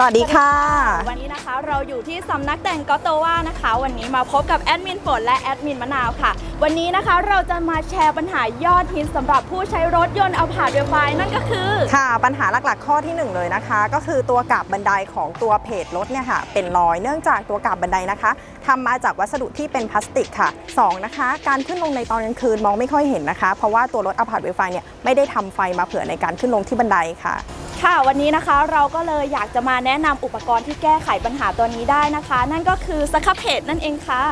สวัสดีค่ะ วันนี้นะคะเราอยู่ที่สำนักแต่งกอโตวานะคะ วันนี้มาพบกับแอดมินฝนและแอดมินมะนาวค่ะ วันนี้นะคะเราจะมาแชร์ปัญหายอดฮิตสำหรับผู้ใช้รถยนต์เอาผ่านเวไฟนั่นก็คือค่ะปัญหาหลักๆข้อที่หนึ่งเลยนะคะ ก็คือตัวกาบบันไดของตัวเพจรถเนี่ยค่ะเป็นรอยเนื่องจากตัวกาบบันไดนะคะทำมาจากวัสดุที่เป็นพลาสติกค่ะสองนะคะ การขึ้นลงในตอนกลางคืนมองไม่ค่อยเห็นนะคะ เพราะว่าตัวรถอพาร์ตเวไฟเนี่ยไม่ได้ทำไฟมาเผื่อในการขึ้นลงที่บันไดค่ะ ค่ะวันนี้นะคะเราก็เลยอยากจะมาแนะนำอุปกรณ์ที่แก้ไขปัญหาตัวนี้ได้นะคะ นั่นก็คือสครับเพจนั่นเองค่ะ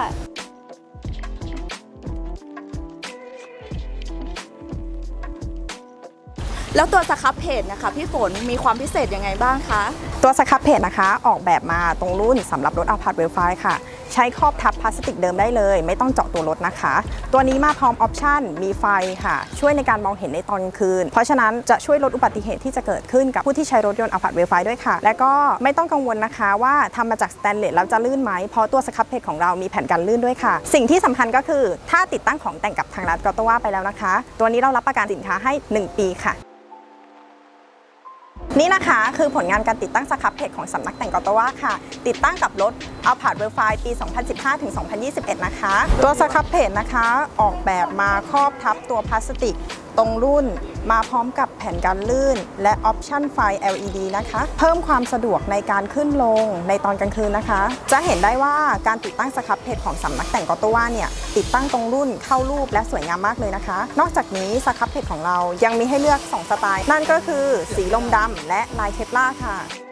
แล้วตัวสครับเพจนะคะพี่ฝนมีความพิเศษยังไงบ้างคะ ตัวสครับเพจนะคะ ออกแบบมาตรงรุ่นสำหรับรถอพาร์ตเวลไฟค่ะ ใช้ครอบทับพลาสติกเดิมได้เลย ไม่ต้องเจาะตัวรถนะคะ ตัวนี้มาพร้อมออปชั่นมีไฟค่ะ ช่วยในการมองเห็นในตอนกลางคืน เพราะฉะนั้นจะช่วยลดอุบัติเหตุที่จะเกิดขึ้นกับผู้ที่ใช้รถยนต์อพาร์ตเวลไฟด้วยค่ะ และก็ไม่ต้องกังวลนะคะว่าทำมาจากสแตนเลสแล้วจะลื่นไหมเพราะตัวสครับเพจของเรามีแผ่นกันลื่นด้วยค่ะ สิ่งที่สำคัญก็คือ ถ้าติดตั้งของแต่งกับทางร้านกอตว่าไปแล้วนะคะ ตัวนี้เรารับประกันสินค้าให้ 1 ปีค่ะ นี่นะคะคือผลงานการติดตั้งสครับเพจของสำนักแต่งกอตว่าค่ะ ติดตั้งกับรถเอาผ่านเวลไฟปี 2015 ถึง 2021 นะคะ ตัวสครับเพจนะคะ ออกแบบมาครอบทับตัวพลาสติก ตรงรุ่น มาพร้อมกับแผ่นกันลื่น และออปชั่นไฟ LED นะคะ เพิ่มความสะดวกในการขึ้นลงในตอนกลางคืนนะคะ จะเห็นได้ว่าการติดตั้งสครับเพจของสำนักแต่งกอตว่าเนี่ยติดตั้งตรงรุ่นเข้ารูปและสวยงามมากเลยนะคะ นอกจากนี้สครับเพจของเรายังมีให้เลือก 2 สไตล์ นั่นก็คือสีลมดำและลายเคปล่าค่ะ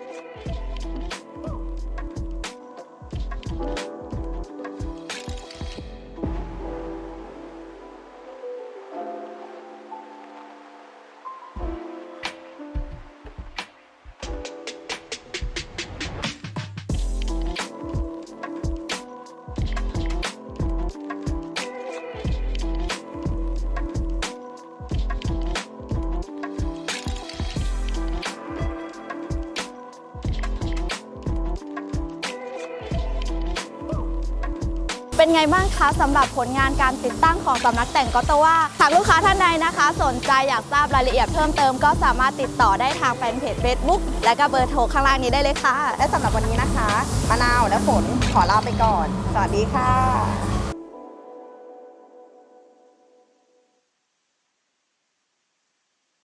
เป็นไงบ้างคะสำหรับผลงานการติดตั้งของสำนักแต่งกอตว่าหากลูกค้าท่านใดนะคะ สนใจอยากทราบรายละเอียดเพิ่มเติมก็สามารถติดต่อได้ทางแฟนเพจ Facebook และก็เบอร์โทรข้างล่างนี้ได้เลยค่ะ และสำหรับวันนี้นะคะมะนาวและฝนขอลาไปก่อน สวัสดีค่ะ